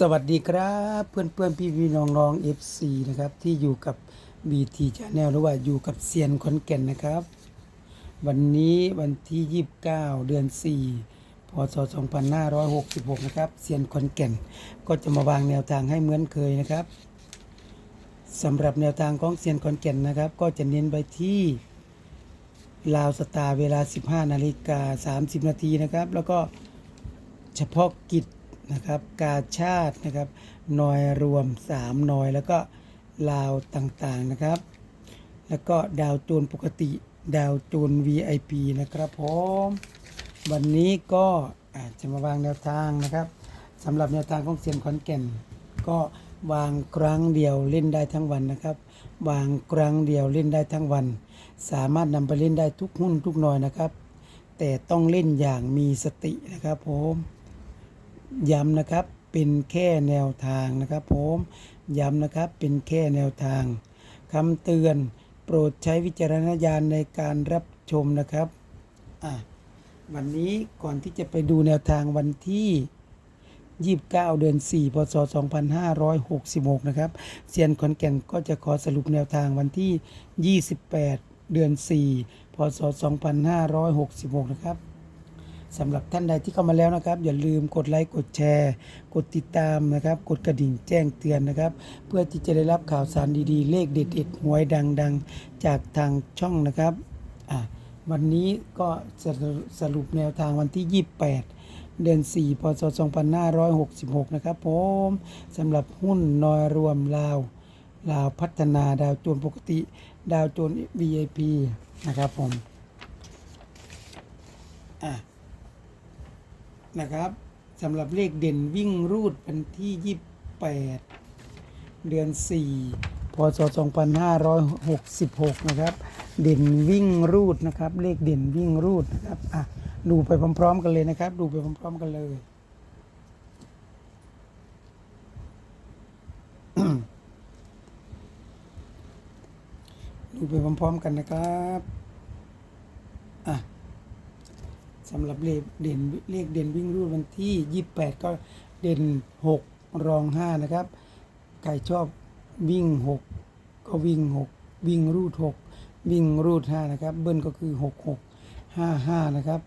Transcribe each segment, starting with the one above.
สวัสดีครับเพื่อนเพื่อนพี่พี่น้องน้อง FC นะครับ ที่อยู่กับ BT Channel หรือว่าอยู่กับเซียนขอนแก่นนะครับ วันนี้วันที่ 29 เดือน 4 พศ 2566 นะครับเซียนขอนแก่น ก็จะมาวางแนวทางให้เหมือนเคยนะครับสำหรับแนวทางของเซียนขอนแก่นนะครับ ก็จะเน้นไปที่ลาวสตาร์เวลา 15 นาฬิกา 30 นาทีนะครับ แล้วก็เฉพาะกิจ นะครับ กาชาตินะครับนอยรวม 3นอย แล้วก็ลาวต่างๆนะครับ แล้วก็ดาวโจนปกติดาวโจน VIP นะครับผมวันนี้ก็อาจจะมาวางแนวทางนะครับสำหรับแนวทางของเซียนขอนแก่น ก็วางครั้งเดียวเล่นได้ทั้งวันนะครับ วางครั้งเดียวเล่นได้ทั้งวัน สามารถนำไปเล่นได้ทุกหุ้นทุกหน่อยนะครับ แต่ต้องเล่นอย่างมีสตินะครับผม ย้ำนะครับเป็นแค่แนวทางนะครับผมย้ำนะครับเป็นแค่แนวทางคำเตือนโปรดใช้วิจารณญาณในการรับชมนะครับวันนี้ก่อนที่จะไปดูแนวทางวันที่29 เดือน 4 พศ 2566 นะครับเซียนขอนแก่นก็จะขอสรุปแนวทางวันที่ 28 เดือน 4 พศ 2566 นะครับ สำหรับท่านใดที่เข้ามาแล้วนะครับ อย่าลืมกดไลค์กดแชร์ กดติดตามนะครับ กดกระดิ่งแจ้งเตือนนะครับ เพื่อที่จะได้รับข่าวสารดีๆ เลขเด็ดๆหวยดังๆ จากทางช่องนะครับอะวันนี้ก็สรุสรุปแนวทางวันที่ 28 เดือน 4 พศ 2566 นะครับผมสำหรับหุ้นนอยรวมลาวลาวพัฒนาดาวโจนปกติ ดาวโจน VIP นะครับผมอะ นะครับสำหรับเลขเด่นวิ่งรูดวันที่ 28 เดือน 4 พศ 2566 นะครับ เด่นวิ่งรูดนะครับ เลขเด่นวิ่งรูดนะครับอะดูไปพร้อม ๆ กันเลยนะครับ ดูไปพร้อม ๆ กันเลยดูไปพร้อม ๆ กันนะครับ อะ สำหรับเลขเด่นเลขเด่นวิ่งรูดวันที่ 28 ก็เด่น 6 รอง 5 นะครับใครชอบวิ่ง 6 ก็วิ่ง 6 วิ่งรูด 6 วิ่งรูด 5 นะครับ เบิ้ลก็คือ 6 6 5 5 นะครับ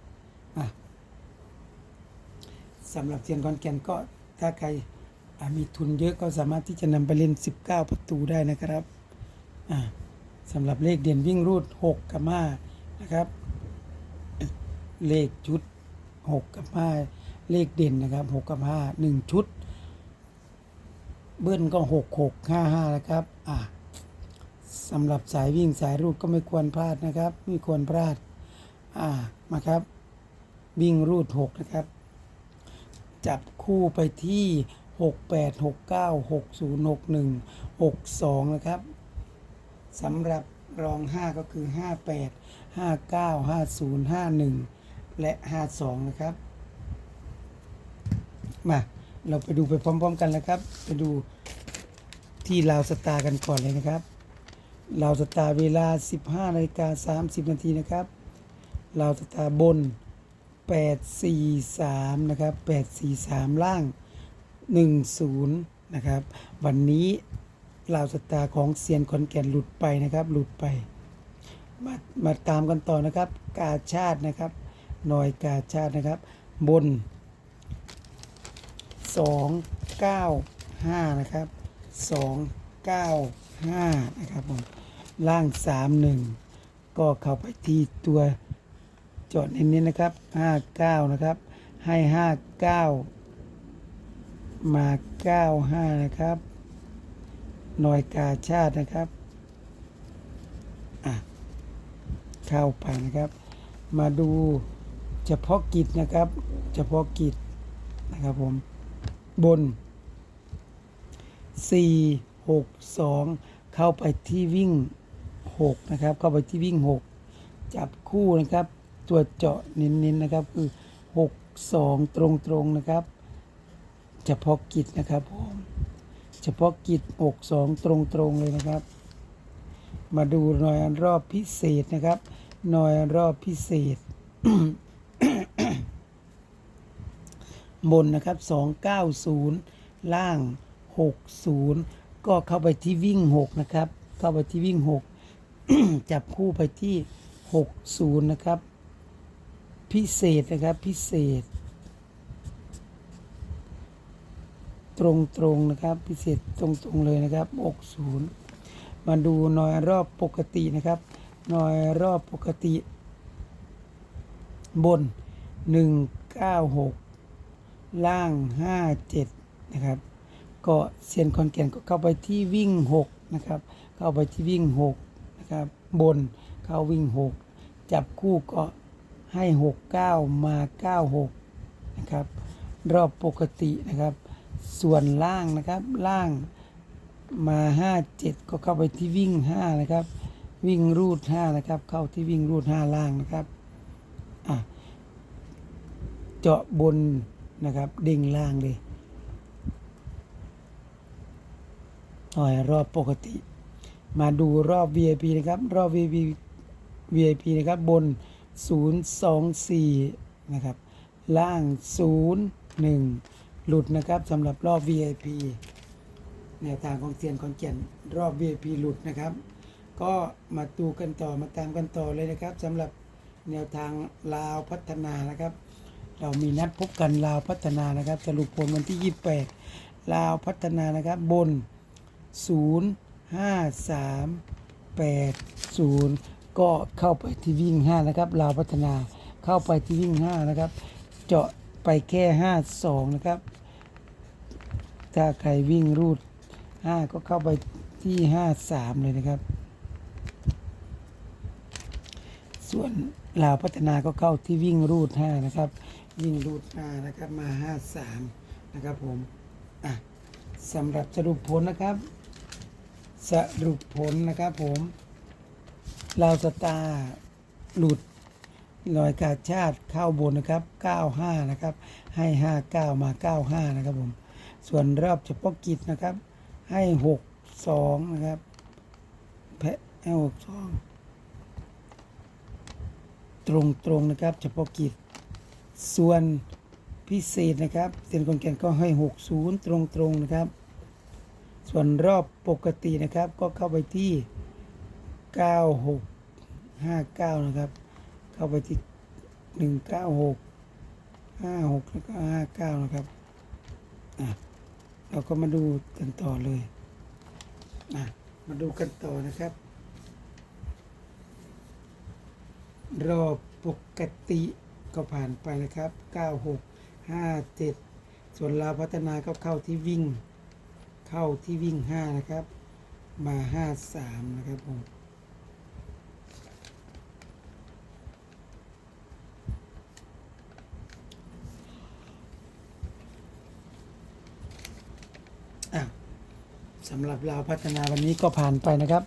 อะสำหรับเซียนคอนแก่นก็ถ้าใครมีทุนเยอะก็สามารถที่จะนำไปเล่น 19 ประตูได้นะครับสำหรับเลขเด่นวิ่งรูด 6 กับ 5 นะครับ เลขชุด6กับ5เลขเด่นนะครับ6กับ5 1ชุด เบิ้ลก็6 6 5 5นะครับ อะสำหรับสายวิ่งสายรูดก็ไม่ควรพลาดนะครับไม่ควรพลาด อ่ามาครับ วิ่งรูด6นะครับ จับคู่ไปที่6 8 6 9 6 0 6 1 6 2นะครับสำหรับรอง5ก็คือ58 59 50 51แและ52นะครับ มาเราไปดูไปพร้อม ๆ กันนะครับ ไปดูที่ลาวสตาร์กันก่อนเลยนะครับลาวสตาร์เวลา 15นาฬิกา30 นาทีนะครับลาวสตาร์บน 843 นะครับ 843 ล่าง 10 นะครับ วันนี้ลาวสตาร์ของเซียนคอนแก่นหลุดไปนะครับ หลุดไป มามาตามกันต่อนะครับ กาชาตินะครับ หน่อยกาชาตินะครับ บน 295 นะครับ 295 นะครับผมล่าง 31 ก็เข้าไปที่ตัวจอดเน้นๆนะครับ 59 นะครับ ให้ 59 มา 95 นะครับหน่อยกาชาตินะครับอะเข้าไปนะครับ มาดู เฉพาะกิจนะครับ เฉพาะกิจนะครับผม บน 4 6 2 เข้าไปที่วิ่ง 6 นะครับ เข้าไปที่วิ่ง 6 จับคู่นะครับ ตัวเจาะเน้นๆนะครับ คือ 6 2 ตรงๆนะครับ เฉพาะกิจนะครับผมเฉพาะกิจ 6 2 ตรงๆเลยนะครับ มาดูหน่อยรอบพิเศษนะครับ หน่อยรอบพิเศษ บนนะครับ 290 ล่างหกศูนย์ก็เข้าไปที่วิ่งหกนะครับ เข้าไปที่วิ่งหกจับคู่ไปที่หกศูนย์นะครับ พิเศษนะครับพิเศษ ตรงตรงๆนะครับ พิเศษตรงตรงๆเลยนะครับอกศูนย์มาดูหน่อยรอบปกตินะครับหน่อยรอบปกติ บน 196 ล่าง 57 นะครับ ก็เซียนคอนแก่นก็เข้าไปที่วิ่ง 6 นะครับ เข้าไปที่วิ่ง 6 นะครับ บนเข้าวิ่ง 6 จับคู่ก็ให้ 69 มา 96 นะครับ รอบปกตินะครับ ส่วนล่างนะครับล่างมา 57 ก็เข้าไปที่วิ่ง 5 นะครับ วิ่งรูด 5 นะครับ เข้าที่วิ่งรูด 5 ล่างนะครับอะเจาะบน นะครับเด้งล่างเลยหน่อยรอบปกติ มาดูรอบ VIP นะครับ รอบ VIP VIP นะครับบน 024 นะครับ ล่าง 01 หลุดนะครับสำหรับรอบ VIP แนวทางของเซียนคอนเกียนรอบ VIP หลุดนะครับ ก็มาดูกันต่อมาตามกันต่อเลยนะครับสำหรับแนวทางลาวพัฒนานะครับ เรามีนัดพบกันลาวพัฒนานะครับสรุปผลวันที่ 28 ลาวพัฒนานะครับบน 0 5 3 8 0 ก็เข้าไปที่วิ่ง 5 นะครับลาวพัฒนาเข้าไปที่วิ่ง 5 นะครับ เจาะไปแค่ 5 2 นะครับ ถ้าใครวิ่งรูด 5 ก็เข้าไปที่ 5 3 เลยนะครับ ส่วนลาวพัฒนาก็เข้าที่วิ่งรูด 5 นะครับ วิ่งรูด5นะครับมา 53 นะครับผมอะสำหรับสรุปผลนะครับ สรุปผลนะครับผมลาวสตาร์หลุดลอยกาชาติเข้าบนนะครับ 95 นะครับ ให้ 59 มา 95 นะครับผม ส่วนรอบเฉพาะกิจนะครับ ให้ 62 นะครับแพะให้62 ตรงตรงๆนะครับ เฉพาะกิจ ส่วนพิเศษนะครับเซียนคนแก่นก็ให้ 60ตรงตรงๆนะครับ ส่วนรอบปกตินะครับก็เข้าไปที่ 96 59 นะครับ เข้าไปที่ 196 56 แล้วก็ 59 นะครับอะเราก็มาดูกันต่อเลยอะมาดูกันต่อนะครับ รอบปกติ ก็ผ่านไปนะครับ 96 57 ส่วนลาวพัฒนาก็เข้าที่วิ่ง เข้าที่วิ่ง 5 นะครับ มา 53 นะครับผมสำหรับลาวพัฒนาวันนี้ก็ผ่านไปนะครับ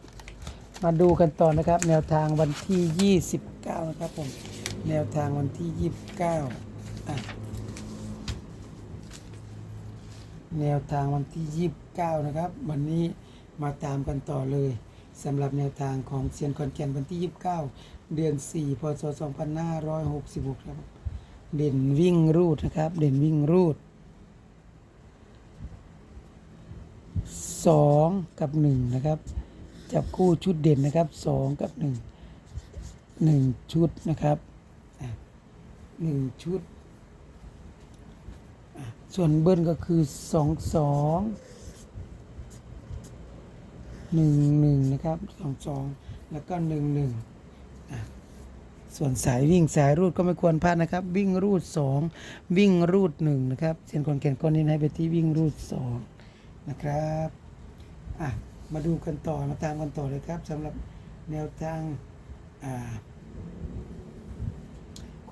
มาดูกันต่อนะครับ แนวทางวันที่ 29 นะครับผม แนวทางวันที่29อะแนวทางวันที่29นะครับ วันนี้มาตามกันต่อเลยสำหรับแนวทางของเซียนคอนแกนวันที่29เดือน4พศ2566ครับ เด่นวิ่งรูดนะครับ เด่นวิ่งรูดสองกับหนึ่งนะครับ จับคู่ชุดเด่นนะครับสองกับหนึ่งหนึ่งชุดนะครับ หนึ่งชุด ส่วนเบิ้ลก็คือสองสองหนึ่งหนึ่งนะครับสองสองแล้วก็หนึ่งหนึ่งส่วนสายวิ่งสายรูดก็ไม่ควรพลาดนะครับ วิ่งรูดสองวิ่งรูดหนึ่งนะครับเส้นคนแก่นก้อนนี้ให้ไปที่วิ่งรูดสองนะครับอะมาดูกันต่อมาตามกันต่อเลยครับสำหรับแนวทางอ่า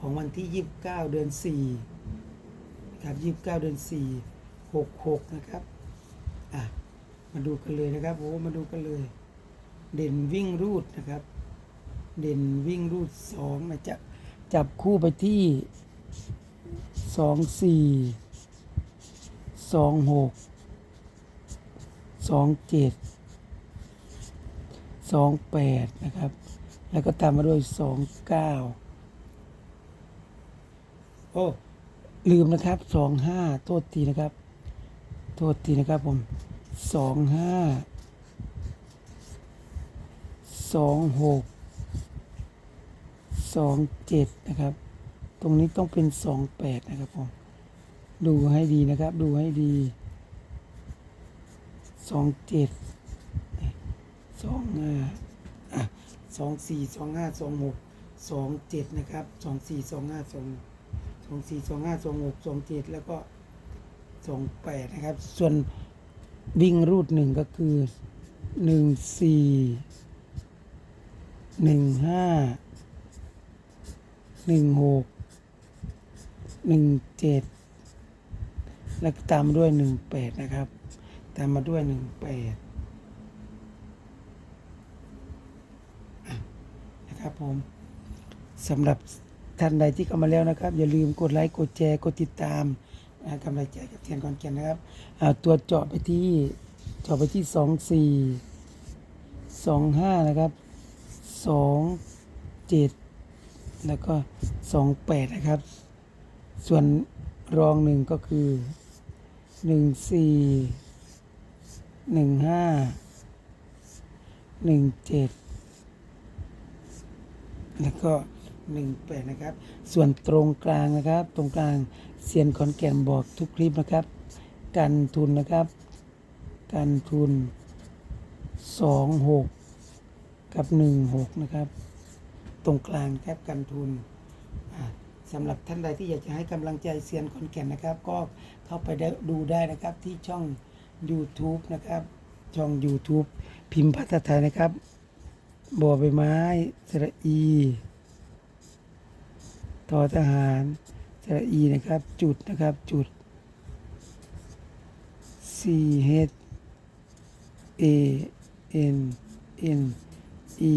ของวันที่ 29 เดือน4นะครับ29 เดือน 4 66 นะครับอะมาดูกันเลยนะครับโอ้มาดูกันเลย เด่นวิ่งรูดนะครับ เด่นวิ่งรูด2นะจะจับคู่ไปที่ 24 26สองเจ็ดสองแปดนะครับ แล้วก็ตามมาด้วยสองเก้า โอ้ลืมนะครับสองห้าโทษทีนะครับ โทษทีนะครับผมสองห้าสองหกสองเจ็ดนะครับ ตรงนี้ต้องเป็นสองแปดนะครับผมดูให้ดีนะครับ ดูให้ดีสองเจ็ดสองห้าสองสี่สองห้าสองหกสองเจ็ดนะครับสองสี่สองห้าสอง สองสี่สองห้าสองหกสองเจ็ดแล้วก็สองแปดนะครับ ส่วนวิ่งรูดหนึ่งก็คือหนึ่งสี่หนึ่งห้าหนึ่งหกหนึ่งเจ็ดแล้วตามมาด้วยหนึ่งแปดนะครับ ตามมาด้วยหนึ่งแปดนะครับผมสำหรับ ท่านใดที่เข้ามาแล้วนะครับ อย่าลืมกดไลค์กดแชร์กดติดตามนะกำลังใจกับเทียนคอนแกนนะครับตัวเจาะไปที่เจาะไปที่สองสี่สองห้านะครับสองเจ็ดแล้วก็สองแปดนะครับ ส่วนรองหนึ่งก็คือหนึ่งสี่หนึ่งห้าหนึ่งเจ็ดแล้วก็ หนึ่งแปดนะครับ ส่วนตรงกลางนะครับ ตรงกลางเซียนขอนแก่นบอกทุกคลิปนะครับ กันทุนนะครับ กันทุนสองหกกับหนึ่งหกนะครับ ตรงกลางครับกันทุนสำหรับท่านใดที่อยากจะให้กำลังใจเซียนขอนแก่นนะครับ ก็เข้าไปได้ดูได้นะครับที่ช่อง YouTube นะครับช่อง YouTube พิมพ์ภาษาไทยนะครับบ่อใบไม้สระอี ทอทหารสระอีนะครับ จุดนะครับ จุด C H A N N E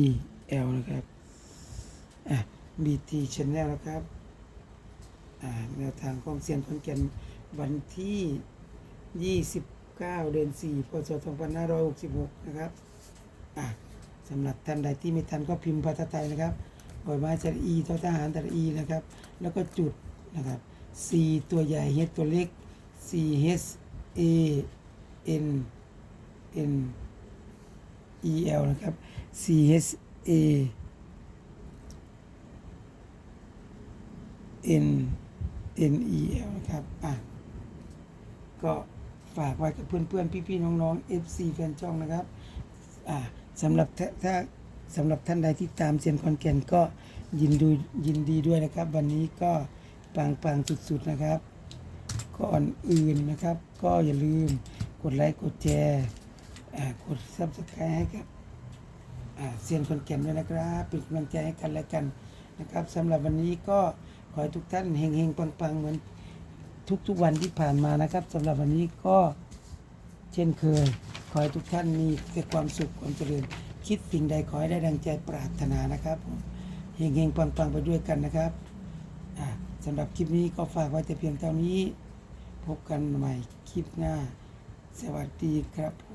L นะครับ อะ BT Channel นะครับ อ่าแนวทางของเซียนคอนแก่นวันที่ 29 เดือน 4 พศ 2566 นะครับ อะสำหรับท่านใดที่ไม่ทันก็พิมพ์ภาษาไทยนะครับ บอยไม้จระอีทอทหารตระอีนะครับ แล้วก็จุดนะครับ C ตัวใหญ่ H ตัวเล็ก C H A N N E L นะครับ C H A N N E L นะครับ อะ ก็ฝากไว้กับเพื่อนๆ พี่ๆ น้องๆ FC แฟนช่องนะครับ อ่าสำหรับถ้าถ้า สำหรับท่านใดที่ตามเซียนคอนแก่นก็ยินดูยินดีด้วยนะครับ วันนี้ก็ปังปังสุดๆนะครับ ก่อนอื่นนะครับ ก็อย่าลืมกดไลค์กดแชร์กดซับสไครต์ให้กับเซียนคอนแก่นด้วยนะครับ เป็นกำลังใจให้กันและกันนะครับสำหรับวันนี้ก็ขอให้ทุกท่านเฮงๆปังๆเหมือนทุกๆวันที่ผ่านมานะครับสำหรับวันนี้ก็เช่นเคย ขอให้ทุกท่านมีแต่ความสุขความเจริญ คิดสิ่งใดขอให้ได้ดังใจปรารถนานะครับเฮงเฮงๆปังๆไปด้วยกันนะครับสำหรับคลิปนี้ก็ฝากไว้แต่เพียงเท่านี้ พบกันใหม่คลิปหน้า สวัสดีครับผม